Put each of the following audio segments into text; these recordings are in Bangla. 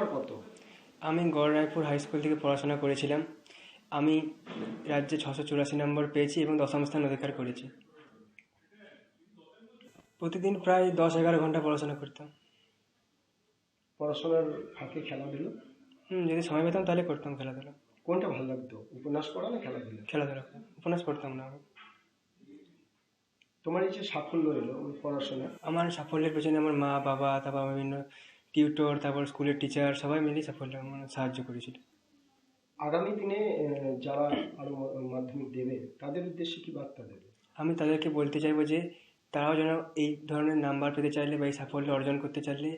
নাম্বার কত? আমি গড় রায়পুর হাই স্কুল থেকে পড়াশোনা করেছিলাম। আমি রাজ্যে ছশো চুরাশি নম্বর পেয়েছি এবং দশম স্থান অধিকার করেছি। প্রতিদিন প্রায় দশ এগারো ঘণ্টা পড়াশোনা করতাম। পড়াশোনার ফাঁকে খেলাধুলো? হুম যদি সময় পেতাম তাহলে করতাম খেলাধুলা। কোনটা ভালো লাগতো উপন্যাস পড়া না খেলাধুলা? খেলাধুলা উপন্যাস পড়তাম না আমি। তোমার এই যে সাফল্য এলো পড়াশোনা আমার সাফল্যের পেছনে আমার মা বাবা তারপর বিভিন্ন টিউটর তারপর স্কুলের টিচার সবাই মিলে সাফল্য মানে সাহায্য করেছিল। আগামী দিনে যারা আরও মাধ্যমিক দেবে তাদের উদ্দেশ্যে কি বার্তা দেবে? আমি তাদেরকে বলতে চাইব যে তারাও যেন এই ধরনের নাম্বার পেতে চাইলে বা এই সাফল্য অর্জন করতে চাইলে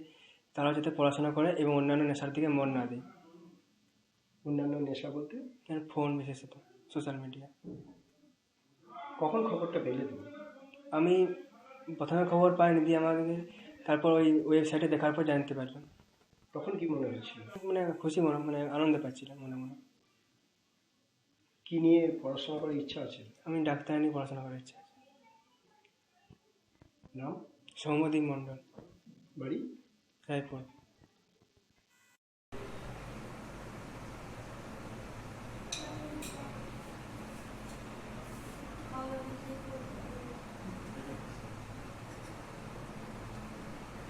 তারাও যাতে পড়াশোনা করে এবং অন্যান্য নেশার দিকে মন না দেয়। অন্যান্য নেশা বলতে? ফোন বিশেষত সোশ্যাল মিডিয়া কখন খবরটা পেলে তুমি? আমি প্রথমে খবর পাইনি দিয়ে আমাদের তারপর ওই ওয়েবসাইটে দেখার পর জানতে পারলাম। তখন কি মনে হয়েছিল? মানে খুশি মনে মানে আনন্দ পাচ্ছিলাম মনে মনে। কি নিয়ে পড়াশোনা করার ইচ্ছা আছে? আমি ডাক্তার নিয়ে পড়াশোনা করার ইচ্ছা আছে। নাম? সৌমদীপ মণ্ডল। বাড়ি? রায়পুর।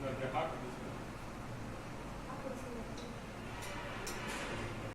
ve hak.